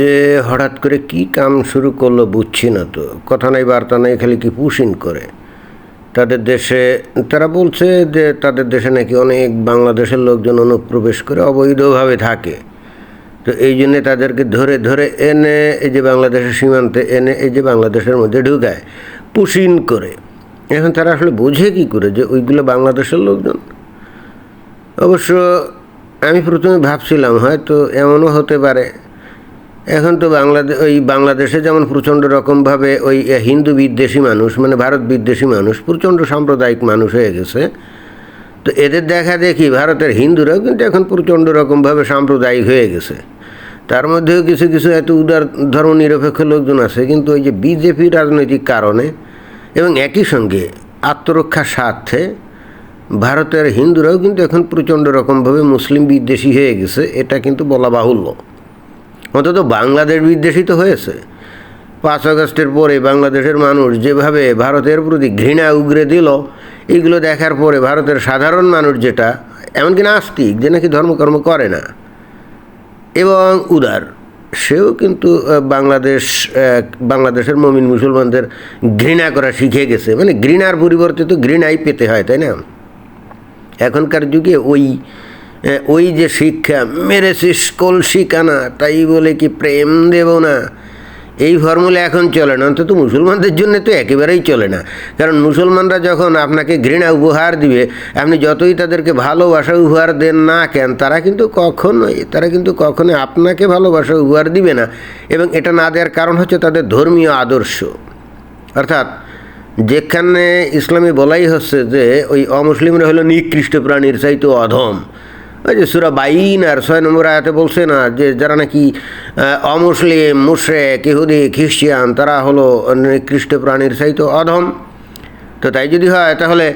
যে হঠাৎ করে কি কাম শুরু করল বুঝছি না তো। কথা নাই, বার্তা নাই, খালি কি পুষিন করে। তাদের দেশে, তারা বলছে যে তাদের দেশে নাকি অনেক বাংলাদেশের লোকজন অনুপ্রবেশ করে অবৈধভাবে থাকে। তো এই জন্যে তাদেরকে ধরে ধরে এনে এই যে বাংলাদেশের সীমান্তে এনে এই যে বাংলাদেশের মধ্যে ঢুকায়, পুশিন করে। এখন তারা আসলে বোঝে কী করে যে ওইগুলো বাংলাদেশের লোকজন? অবশ্য আমি প্রথমে ভাবছিলাম, হয়তো এমনও হতে পারে। এখন তো বাংলাদেশ ওই বাংলাদেশে যেমন প্রচণ্ড রকমভাবে ওই হিন্দু বিদ্বেষী মানুষ মানে ভারত বিদ্বেষী মানুষ, প্রচণ্ড সাম্প্রদায়িক মানুষ হয়ে গেছে। তো এদের দেখা দেখি ভারতের হিন্দুরাও কিন্তু এখন প্রচণ্ড রকমভাবে সাম্প্রদায়িক হয়ে গেছে। তার মধ্যেও কিছু কিছু এত উদার ধর্ম নিরপেক্ষ লোকজন আছে, কিন্তু ওই যে বিজেপি রাজনৈতিক কারণে এবং একই সঙ্গে আত্মরক্ষার স্বার্থে ভারতের হিন্দুরাও কিন্তু এখন প্রচণ্ড রকমভাবে মুসলিম বিদ্বেষী হয়ে গেছে, এটা কিন্তু বলা বাহুল্য। অন্তত বাংলাদেশ বিদ্বেষী তো হয়েছে। পাঁচ আগস্টের পরে বাংলাদেশের মানুষ যেভাবে ভারতের প্রতি ঘৃণা উগরে দিল, এগুলো দেখার পরে ভারতের সাধারণ মানুষ যেটা, এমনকি নাস্তিক, যে নাকি ধর্মকর্ম করে না। এবং উদার, সেও কিন্তু বাংলাদেশ বাংলাদেশের মমিন মুসলমানদের ঘৃণা করা শিখে গেছে। মানে ঘৃণার পরিবর্তে তো ঘৃণাই পেতে হয়, তাই না? এখনকার যুগে ওই ওই যে শিক্ষা, মেরেছিস কলসি কানা, তাই বলে কি প্রেম দেব না? এই ফর্মুলা এখন চলে না, অন্তত মুসলমানদের জন্য তো একেবারেই চলে না। কারণ মুসলমানরা যখন আপনাকে ঘৃণা উপহার দিবে, আপনি যতই তাদেরকে ভালোবাসা উপহার দেন না কেন, তারা কিন্তু কখনোই, তারা কিন্তু কখনোই আপনাকে ভালোবাসা উপহার দিবে না। এবং এটা না দেওয়ার কারণ হচ্ছে তাদের ধর্মীয় আদর্শ। অর্থাৎ, যেখানে ইসলামে বলাই হচ্ছে যে, ওই অমুসলিমরা হলো নিকৃষ্ট প্রাণীর চাইতে অধম। ওই যে সুরা বাইন আর ছয় নম্বর আয়াতে বলছে না যে যারা নাকি অমুসলিম, মুশ্রেক, ইহুদি খ্রিস্টিয়ান তারা হলো নিকৃষ্ট প্রাণীর চাইতে অধম। তো তাই যদি হয়, তাহলে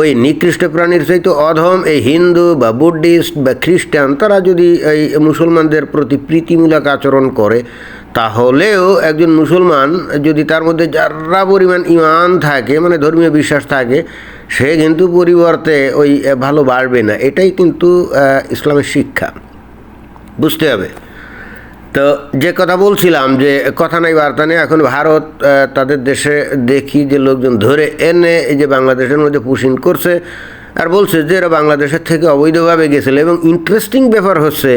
ওই নিকৃষ্ট প্রাণীর চাইতে অধম এই হিন্দু বা বুদ্ধিস্ট বা খ্রিস্টান, তারা যদি এই মুসলমানদের প্রতি প্রীতিমূলক আচরণ করে, তাহলেও একজন মুসলমান যদি তার মধ্যে যারা পরিমাণ ইমান থাকে মানে ধর্মীয় বিশ্বাস থাকে সে কিন্তু পরিবর্তে ওই ভালো বাড়বে না। এটাই কিন্তু ইসলামের শিক্ষা। বুঝতে হবে। তো যে কথা বলছিলাম যে, কথা নাই, বার্তা নেই, এখন ভারত তাদের দেশে দেখি যে লোকজন ধরে এনে এই যে বাংলাদেশের মধ্যে পুশিন করছে আর বলছে যে এরা বাংলাদেশের থেকে অবৈধভাবে গেছিল এবং ইন্টারেস্টিং ব্যাপার হচ্ছে,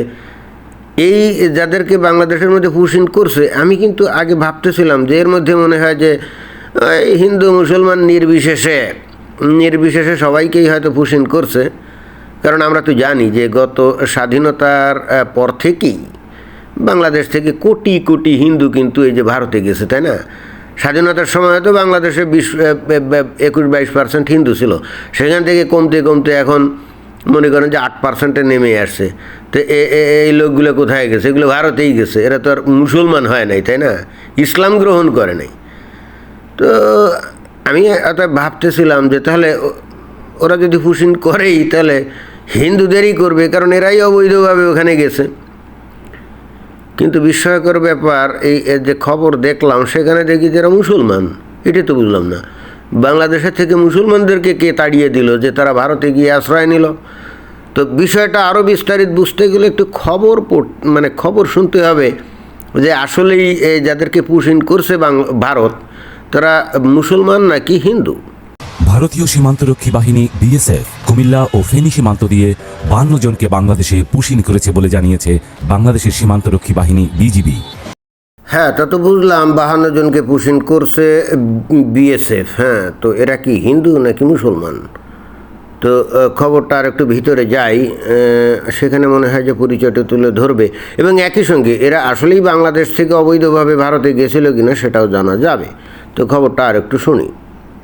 এই যাদেরকে বাংলাদেশের মধ্যে পুশিন করছে, আমি কিন্তু আগে ভাবতেছিলাম যে এর মধ্যে মনে হয় যে হিন্দু মুসলমান নির্বিশেষে নির্বিশেষে সবাইকেই হয়তো পুশিন করছে। কারণ আমরা তো জানি যে গত স্বাধীনতার পর থেকেই বাংলাদেশ থেকে কোটি কোটি হিন্দু কিন্তু এই যে ভারতে গেছে, তাই না? স্বাধীনতার সময় তো বাংলাদেশে বিশ একুশ বাইশ পার্সেন্ট হিন্দু ছিল। সেখান থেকে কমতে কমতে এখন মনে করেন যে আট পার্সেন্টে নেমে আসছে। তো এই লোকগুলো কোথায় গেছে? এগুলো ভারতেই গেছে। এরা তো আর মুসলমান হয় নাই, তাই না? ইসলাম গ্রহণ করে নাই। তো আমি এত ভাবতেছিলাম যে তাহলে ওরা যদি ফুসিন করেই তাহলে হিন্দুদেরই করবে, কারণ এরাই অবৈধভাবে ওখানে গেছে। কিন্তু বিস্ময়কর ব্যাপার, এই যে খবর দেখলাম, সেখানে দেখি যারা মুসলমান। এটা তো বুঝলাম না। বাংলাদেশের থেকে মুসলমানদেরকে কে তাড়িয়ে দিল যে তারা ভারতে গিয়ে আশ্রয় নিল? তো বিষয়টা আরও বিস্তারিত বুঝতে গেলে একটু খবর পড়- মানে খবর শুনতে হবে যে আসলেই যাদেরকে পুশিন করছে ভারত তারা মুসলমান নাকি হিন্দু? ভারতীয় সীমান্তরক্ষী বাহিনী বিএসএফ কুমিল্লা ও ফেনী সীমান্ত দিয়ে বান্ন জনকে বাংলাদেশে পুশিন করেছে বলে জানিয়েছে বাংলাদেশের সীমান্তরক্ষী বাহিনী বিজিবি। হ্যাঁ তা তো বুঝলাম বাহান্ন জনকে পুশিন করছে বিএসএফ হ্যাঁ তো এরা কি হিন্দু নাকি মুসলমান? তো খবরটা আর একটু ভিতরে যাই সেখানে মনে হয় যে পরিচয়টা তুলে ধরবে। এবং একই সঙ্গে এরা আসলেই বাংলাদেশ থেকে অবৈধভাবে ভারতে গেছিল কিনা সেটাও জানা যাবে। তো খবরটা আর একটু শুনি।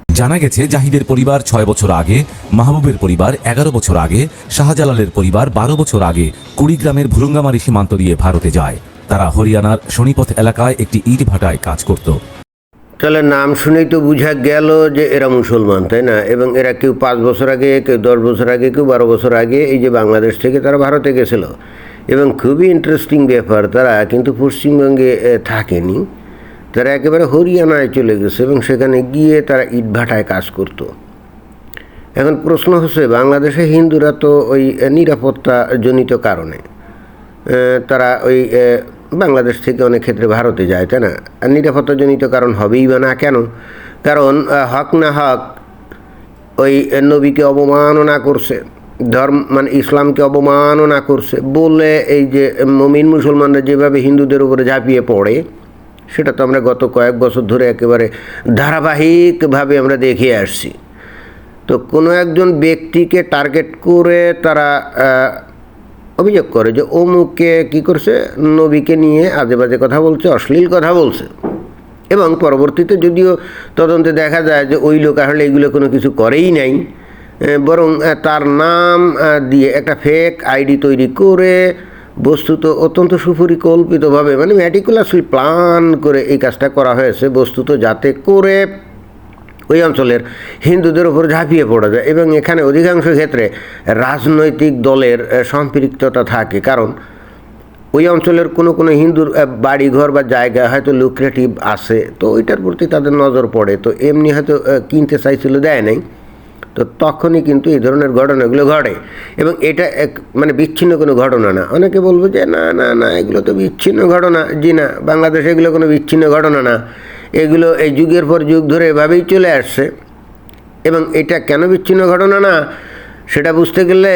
জানা গেছে জাহিদের পরিবার ছয় বছর আগে মাহবুবের পরিবার এগারো বছর আগে শাহজালালের পরিবার বারো বছর আগে কুড়িগ্রামের ভুরুঙ্গামারি সীমান্ত দিয়ে ভারতে যায়। তারা হরিয়ানার শনিপথ এলাকায় একটি ইট ভাটায় কাজ করত। তাহলে নাম শুনেই তো বোঝা গেল যে এরা মুসলমান তাই না? এবং এরা কেউ পাঁচ বছর আগে কেউ দশ বছর আগে কেউ বারো বছর আগে এই যে বাংলাদেশ থেকে তারা ভারতে গেছিল। এবং খুবই ইন্টারেস্টিং ব্যাপার তারা কিন্তু পশ্চিমবঙ্গে থাকেনি। তারা একেবারে হরিয়ানায় চলে গেছে এবং সেখানে গিয়ে তারা ইটভাটায় কাজ করত। এখন প্রশ্ন হচ্ছে, বাংলাদেশে হিন্দুরা তো ওই নিরাপত্তাজনিত কারণে তারা ওই বাংলাদেশ থেকে অনেক ক্ষেত্রে ভারতে যায়, তাই না? আর নিরাপত্তাজনিত কারণ হবেই বা না, কেন? কারণ হক না হক, ওই নবীকে অবমাননা করছে, ধর্ম মানে ইসলামকে অবমাননা করছে, বলে এই যে মমিন মুসলমানরা যেভাবে হিন্দুদের উপরে ঝাঁপিয়ে পড়ে সেটা তো আমরা গত কয়েক বছর ধরে একেবারে ধারাবাহিকভাবে আমরা দেখে আসছি। তো কোনো একজন ব্যক্তিকে টার্গেট করে তারা অভিযোগ করে যে অমুকে কি করছে? নবীকে নিয়ে আজে বাজে কথা বলছে, অশ্লীল কথা বলছে। এবং পরবর্তীতে যদিও তদন্তে দেখা যায় যে ওই লোক আসলে এগুলো কোনো কিছু করেই নাই বরং তার নাম দিয়ে একটা ফেক আইডি তৈরি করে বস্তুত অত্যন্ত সুপরিকল্পিতভাবে মানে ম্যাটিকুলাসলি প্ল্যান করে এই কাজটা করা হয়েছে, বস্তুত যাতে করে ওই অঞ্চলের হিন্দুদের উপর ঝাঁপিয়ে পড়া যায় এবং এখানে অধিকাংশ ক্ষেত্রে রাজনৈতিক দলের সম্পৃক্ততা থাকে। কারণ ওই অঞ্চলের কোনো কোনো হিন্দুর বাড়িঘর বা জায়গা হয়তো লুক্রেটিভ আছে, তো ওইটার প্রতি তাদের নজর পড়ে, তো এমনি হয়তো কিনতে চাইছিল, দেয় নাই। তো তখনই কিন্তু এই ধরনের ঘটনাগুলো ঘটে। এবং এটা এক মানে বিচ্ছিন্ন কোনো ঘটনা না। অনেকে বলব যে, না না না, এগুলো তো বিচ্ছিন্ন ঘটনা। জি না, বাংলাদেশে এগুলো কোনো বিচ্ছিন্ন ঘটনা না। এগুলো এই যুগের পর যুগ ধরে এভাবেই চলে আসছে। এবং এটা কেন বিচ্ছিন্ন ঘটনা না? সেটা বুঝতে গেলে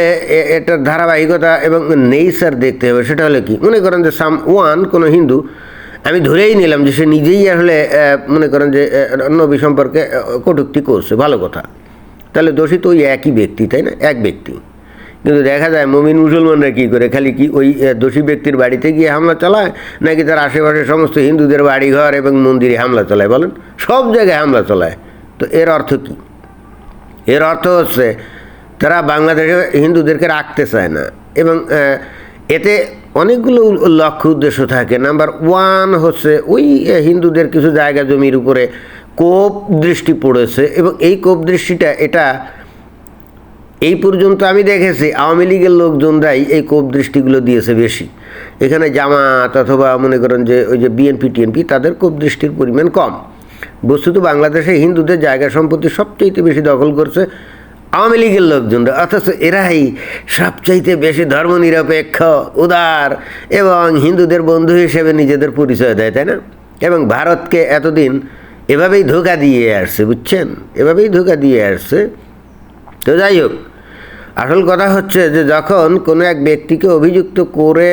এটার ধারাবাহিকতা এবং নেইচার দেখতে হবে। সেটা হলো কি? মনে করেন যে সাম ওয়ান, কোনো হিন্দু, আমি ধরেই নিলাম যে সে নিজেই আসলে মনে করেন যে নবী সম্পর্কে কটূক্তি করছে। ভালো কথা। তাহলে দোষী তো ওই একই ব্যক্তি, তাই না? এক ব্যক্তি। কিন্তু দেখা যায় মমিন মুসলমানরা কী করে? খালি কি ওই দোষী ব্যক্তির বাড়িতে গিয়ে হামলা চালায়, নাকি তার আশেপাশে সমস্ত হিন্দুদের বাড়িঘর এবং মন্দিরে হামলা চালায় বলেন? সব জায়গায় হামলা চালায়। তো এর অর্থ কী? এর অর্থ হচ্ছে, তারা বাংলাদেশে হিন্দুদেরকে রাখতে চায় না এবং এতে অনেকগুলো লক্ষ্য উদ্দেশ্য থাকে। নাম্বার ওয়ান হচ্ছে ওই হিন্দুদের কিছু জায়গা জমির উপরে কোপ দৃষ্টি পড়েছে এবং এই কোপ দৃষ্টিটা, এটা এই পর্যন্ত আমি দেখেছি, আওয়ামী লীগের লোকজনরাই এই কোপ দৃষ্টিগুলো দিয়েছে বেশি। এখানে জামাত অথবা মনে করেন যে ওই যে বিএনপি টিএনপি তাদের কোপ দৃষ্টির পরিমাণ কম। বস্তুত বাংলাদেশে হিন্দুদের জায়গা সম্পত্তি সবচাইতে বেশি দখল করছে আওয়ামী লীগের লোকজনরা। অথচ এরাই সবচাইতে বেশি ধর্মনিরপেক্ষ, উদার এবং হিন্দুদের বন্ধু হিসেবে নিজেদের পরিচয় দেয়, তাই না? এবং ভারতকে এতদিন এভাবেই ধোকা দিয়ে আসছে, বুঝছেন? এভাবেই ধোকা দিয়ে আসছে। তো যাই হোক, আসল কথা হচ্ছে যে যখন কোনো এক ব্যক্তিকে অভিযুক্ত করে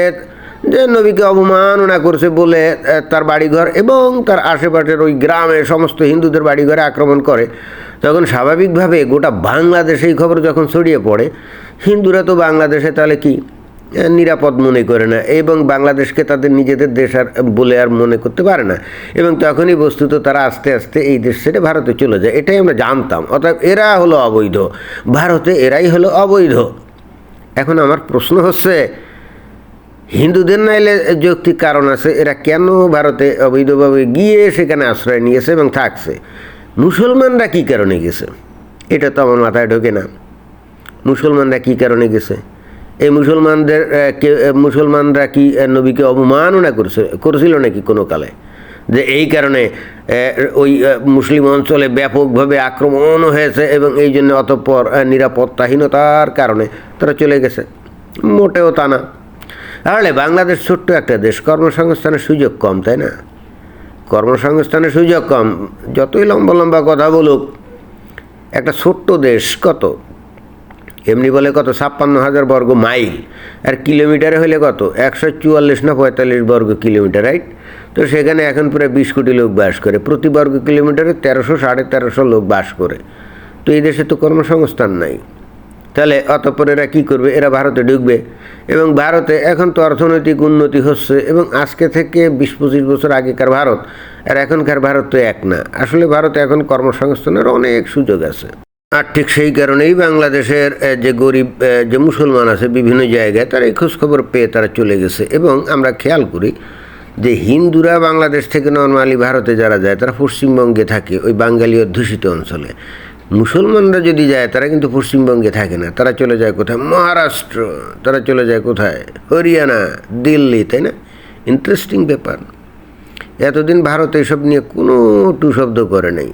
যে নবীকে অবমাননা করছে বলে তার বাড়িঘর এবং তার আশেপাশের ওই গ্রামে সমস্ত হিন্দুদের বাড়িঘরে আক্রমণ করে, তখন স্বাভাবিকভাবে গোটা বাংলাদেশে এই খবর যখন ছড়িয়ে পড়ে, হিন্দুরা তো বাংলাদেশে তাহলে কি নিরাপদ মনে করে না এবং বাংলাদেশকে তাদের নিজেদের দেশ আর, বলে আর মনে করতে পারে না। এবং তখনই বস্তুত তারা আস্তে আস্তে এই দেশ ছেড়ে ভারতে চলে যায়। এটাই আমরা জানতাম। অর্থাৎ এরা হলো অবৈধ। ভারতে এরাই হলো অবৈধ। এখন আমার প্রশ্ন হচ্ছে, হিন্দুদের নাইলে যৌক্তিক কারণ আছে, এরা কেন ভারতে অবৈধভাবে গিয়ে সেখানে আশ্রয় নিয়েছে এবং থাকছে? মুসলমানরা কী কারণে গেছে? এটা তো আমার মাথায় ঢোকে না। মুসলমানরা কী কারণে গেছে? এই মুসলমানদের মুসলমানরা কি নবীকে অবমাননা করছে, করেছিল নাকি কোনো কালে? যে এই কারণে ওই মুসলিম অঞ্চলে ব্যাপকভাবে আক্রমণ হয়েছে এবং এই জন্য অতঃপর নিরাপত্তাহীনতার কারণে তারা চলে গেছে। মোটেও তা না। তাহলে বাংলাদেশ ছোট্ট একটা দেশ, কর্মসংস্থানের সুযোগ কম, তাই না? কর্মসংস্থানের সুযোগ কম। যতই লম্বা লম্বা কথা বলুক, একটা ছোট্ট দেশ কত? এমনি বলে কত? ছাপ্পান্ন হাজার বর্গ মাইল। আর কিলোমিটারে হলে কত? একশো চুয়াল্লিশ না পঁয়তাল্লিশ বর্গ কিলোমিটার, রাইট? তো সেখানে এখন প্রায় বিশ কোটি লোক বাস করে। প্রতি বর্গ কিলোমিটারে তেরোশো সাড়ে তেরোশো লোক বাস করে। তো এই দেশে তো কর্মসংস্থান নাই। তাহলে অতঃপর এরা কী করবে? এরা ভারতে ঢুকবে। এবং ভারতে এখন তো অর্থনৈতিক উন্নতি হচ্ছে এবং আজকে থেকে বিশ পঁচিশ বছর আগেকার ভারত, আর এখনকার ভারত তো এক না। আসলে ভারতে এখন কর্মসংস্থানের অনেক সুযোগ আছে। আর ঠিক সেই কারণেই বাংলাদেশের যে গরিব যে মুসলমান আছে বিভিন্ন জায়গায় তারা এই খোঁজখবর পেয়ে তারা চলে গেছে। এবং আমরা খেয়াল করি যে হিন্দুরা বাংলাদেশ থেকে নর্মালি ভারতে যারা যায়, তারা পশ্চিমবঙ্গে থাকে, ওই বাঙালি অধ্যুষিত অঞ্চলে। মুসলমানরা যদি যায়, তারা কিন্তু পশ্চিমবঙ্গে থাকে না। তারা চলে যায় কোথায়? মহারাষ্ট্র। তারা চলে যায় কোথায়? হরিয়ানা, দিল্লি, তাই না? ইন্টারেস্টিং ব্যাপার। এতদিন ভারত এসব নিয়ে কোনো টু শব্দ করে নাই।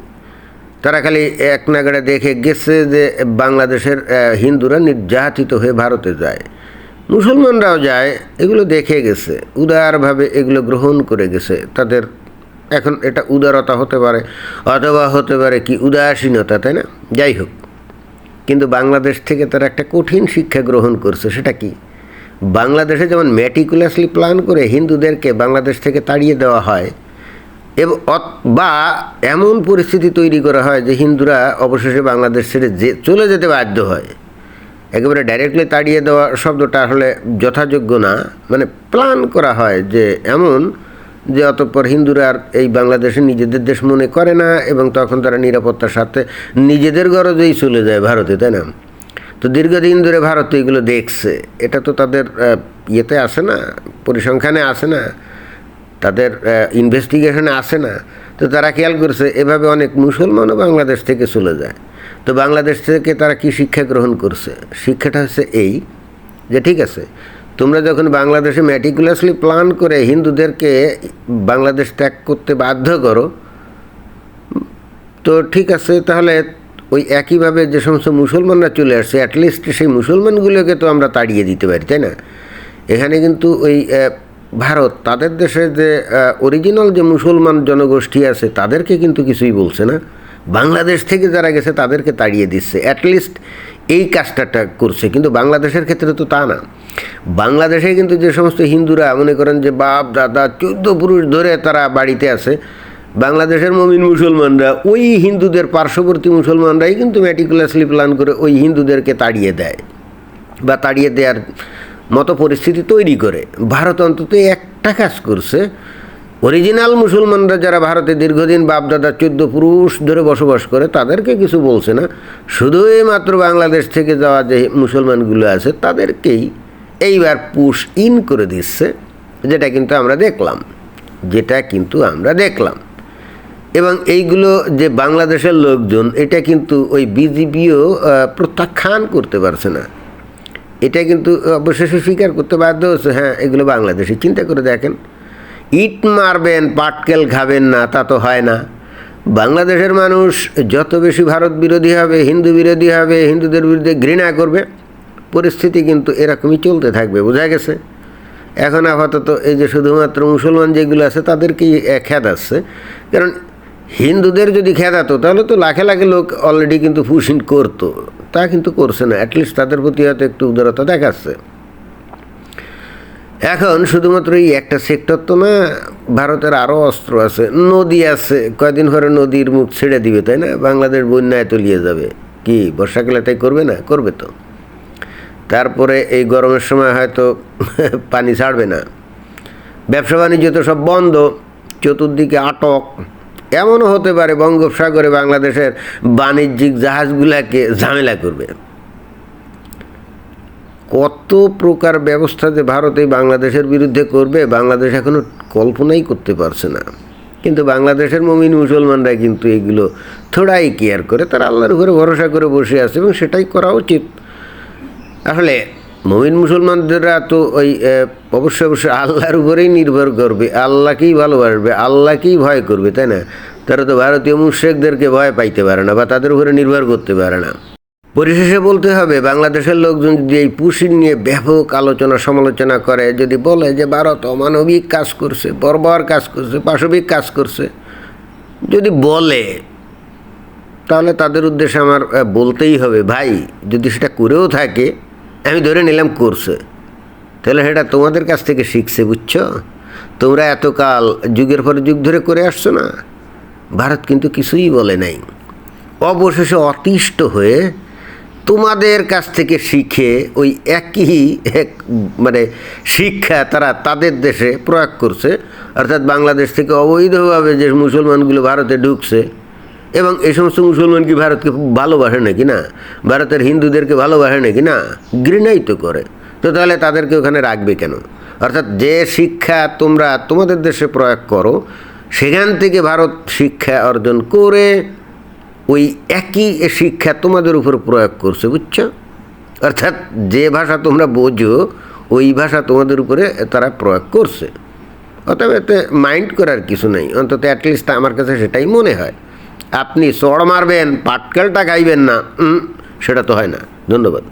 তারা খালি এক নাগাড়ে দেখে গেছে যে বাংলাদেশের হিন্দুরা নির্যাতিত হয়ে ভারতে যায়। মুসলমানরাও যায়, এগুলো দেখে গেছে, উদারভাবে এগুলো গ্রহণ করে গেছে। তাদের এখন এটা উদারতা হতে পারে, অথবা হতে পারে কি উদাসীনতা, তাই না? যাই হোক, কিন্তু বাংলাদেশ থেকে তারা একটা কঠিন শিক্ষা গ্রহণ করছে, সেটা কি? বাংলাদেশে যেমন ম্যাটিকুলাসলি প্ল্যান করে হিন্দুদেরকে বাংলাদেশ থেকে তাড়িয়ে দেওয়া হয় বা এমন পরিস্থিতি তৈরি করা হয় যে হিন্দুরা অবশেষে বাংলাদেশ ছেড়ে যে চলে যেতে বাধ্য হয়। একেবারে ডাইরেক্টলি তাড়িয়ে দেওয়া শব্দটা আসলে যথাযোগ্য না। মানে প্ল্যান করা হয় যে এমন যে অতঃপর হিন্দুরা আর এই বাংলাদেশে নিজেদের দেশ মনে করে না এবং তখন তারা নিরাপত্তার সাথে নিজেদের গরজেই চলে যায় ভারতে, তাই না? তো দীর্ঘদিন ধরে ভারত এগুলো দেখছে। এটা তো তাদের ইয়েতে আসে না, পরিসংখ্যানে আসে না। তাদের ইনভেস্টিগেশনে আসে না। তো তারা খেয়াল করছে, এভাবে অনেক মুসলমানও বাংলাদেশ থেকে চলে যায়। তো বাংলাদেশ থেকে তারা কি শিক্ষা গ্রহণ করছে? শিক্ষাটা হচ্ছে এই যে ঠিক আছে, তোমরা যখন বাংলাদেশে ম্যাটিকুলাসলি প্ল্যান করে হিন্দুদেরকে বাংলাদেশ ত্যাগ করতে বাধ্য করো, তো ঠিক আছে, তাহলে ওই একইভাবে যে সমস্ত মুসলমানরা চলে আসছে অ্যাটলিস্ট সেই মুসলমানগুলোকে তো আমরা তাড়িয়ে দিতে পারি, তাই না? এখানে কিন্তু ওই ভারত, তাদের দেশে যে অরিজিনাল যে মুসলমান জনগোষ্ঠী আছে, তাদেরকে কিন্তু কিছুই বলছে না। বাংলাদেশ থেকে যারা গেছে, তাদেরকে তাড়িয়ে দিচ্ছে। অ্যাটলিস্ট এই কাজটা করছে। কিন্তু বাংলাদেশের ক্ষেত্রে তো তা না। বাংলাদেশে কিন্তু যে সমস্ত হিন্দুরা মনে করেন যে, বাপ, দাদা, চোদ্দ পুরুষ ধরে তারা বাড়িতে আছে, বাংলাদেশের মমিন মুসলমানরা, ওই হিন্দুদের পার্শ্ববর্তী মুসলমানরাই কিন্তু ম্যাটিকুলাসলি প্ল্যান করে ওই হিন্দুদেরকে তাড়িয়ে দেয়। বা তাড়িয়ে দেওয়ার মতো পরিস্থিতি তৈরি করে। ভারত অন্তত একটা কাজ করছে। অরিজিনাল মুসলমানরা যারা ভারতে দীর্ঘদিন বাপদাদা, চোদ্দ পুরুষ ধরে বসবাস করে, তাদেরকে কিছু বলছে না। শুধুই মাত্র বাংলাদেশ থেকে যাওয়া যে মুসলমানগুলো আছে, তাদেরকেই এইবার পুশ ইন করে দিচ্ছে, যেটা কিন্তু আমরা দেখলাম। যেটা কিন্তু আমরা দেখলাম। এবং এইগুলো যে বাংলাদেশের লোকজন, এটা কিন্তু ওই বিজেপিও প্রত্যাখ্যান করতে পারছে না। এটা কিন্তু অবশেষে স্বীকার করতে বাধ্য হচ্ছে হ্যাঁ এগুলো বাংলাদেশে। চিন্তা করে দেখেন। ইট মারবেন, পাটকেল খাবেন না, তা তো হয় না। বাংলাদেশের মানুষ যত বেশি ভারত বিরোধী হবে, হিন্দু বিরোধী হবে, হিন্দুদের বিরুদ্ধে ঘৃণা করবে, পরিস্থিতি কিন্তু এরকমই চলতে থাকবে, বোঝা গেছে? এখন আপাতত এই যে শুধুমাত্র মুসলমান যেগুলো আছে, তাদেরকেই খ্যাত আসছে কারণ হিন্দুদের যদি খেদাতো তাহলে তো লাখে লাখে লোক অলরেডি কিন্তু ফুসিন করতো। তা কিন্তু করছে না অ্যাটলিস্ট তাদের প্রতি হয়তো একটু উদারতা দেখাচ্ছে। এখন শুধুমাত্র এই একটা সেক্টর তো না, ভারতের আরও অস্ত্র আছে, নদী আছে, কয়দিন পরে নদীর মুখ ছেড়ে দিবে, তাই না? বাংলাদেশ বন্যায় তলিয়ে যাবে। কি, বর্ষাকালে তাই করবে না? করবে তো। তারপরে এই গরমের সময় হয়তো পানি ছাড়বে না। ব্যবসা বাণিজ্য তো সব বন্ধ, চতুর্দিকে আটক। এমনও হতে পারে বঙ্গোপসাগরে বাংলাদেশের বাণিজ্যিক জাহাজগুলাকে ঝামেলা করবে। কত প্রকার ব্যবস্থা যে ভারত এই বাংলাদেশের বিরুদ্ধে করবে, বাংলাদেশ এখনও কল্পনাই করতে পারছে না। কিন্তু বাংলাদেশের মমিন মুসলমানরা কিন্তু এগুলো থোড়াই কেয়ার করে, তারা আল্লাহর উপরে ভরসা করে বসে আছে এবং সেটাই করা উচিত। আসলে মমিন মুসলমানদেররা তো ওই অবশ্যই অবশ্যই আল্লাহর উপরেই নির্ভর করবে। আল্লাহকেই ভালোবাসবে, আল্লাহকেই ভয় করবে, তাই না? তারা তো ভারতীয় মুশ্রেকদেরকে ভয় পাইতে পারে না বা তাদের উপরে নির্ভর করতে পারে না। পরিশেষে বলতে হবে, বাংলাদেশের লোকজন যদি এই পুশিন নিয়ে ব্যাপক আলোচনা সমালোচনা করে, যদি বলে যে ভারত অমানবিক কাজ করছে, বর্বর কাজ করছে, পাশবিক কাজ করছে, যদি বলে, তাহলে তাদের উদ্দেশ্যে আমার বলতেই হবে, ভাই, যদি সেটা করেও থাকে আমি ধরে নিলাম করছে তাহলে সেটা তোমাদের কাছ থেকে শিখছে, বুঝছ? তোমরা এতকাল যুগের পর যুগ ধরে করে আসছো না? ভারত কিন্তু কিছুই বলে নাই। অবশেষে অতিষ্ঠ হয়ে তোমাদের কাছ থেকে শিখে ওই একই এক মানে শিক্ষা তারা তাদের দেশে প্রয়োগ করছে। অর্থাৎ বাংলাদেশ থেকে অবৈধভাবে যে মুসলমানগুলো ভারতে ঢুকছে এবং এই সমস্ত মুসলমান কি ভারতকে ভালোবাসে নাকি না? ভারতের হিন্দুদেরকে ভালোবাসে নাকি না? ঘৃণাই তো করে। তো তাহলে তাদেরকে ওখানে রাখবে কেন? অর্থাৎ যে শিক্ষা তোমরা তোমাদের দেশে প্রয়োগ করো, সেখান থেকে ভারত শিক্ষা অর্জন করে ওই একই শিক্ষা তোমাদের উপর প্রয়োগ করছে, বুঝছ? অর্থাৎ যে ভাষা তোমরা বোঝো, ওই ভাষা তোমাদের উপরে তারা প্রয়োগ করছে। অতএব এতে মাইন্ড করার কিছু নেই। অন্তত অ্যাটলিস্ট আমার কাছে সেটাই মনে হয়। আপনি চড় মারবেন পাটকেলটা খাইবেন না। সেটা তো হয় না। ধন্যবাদ।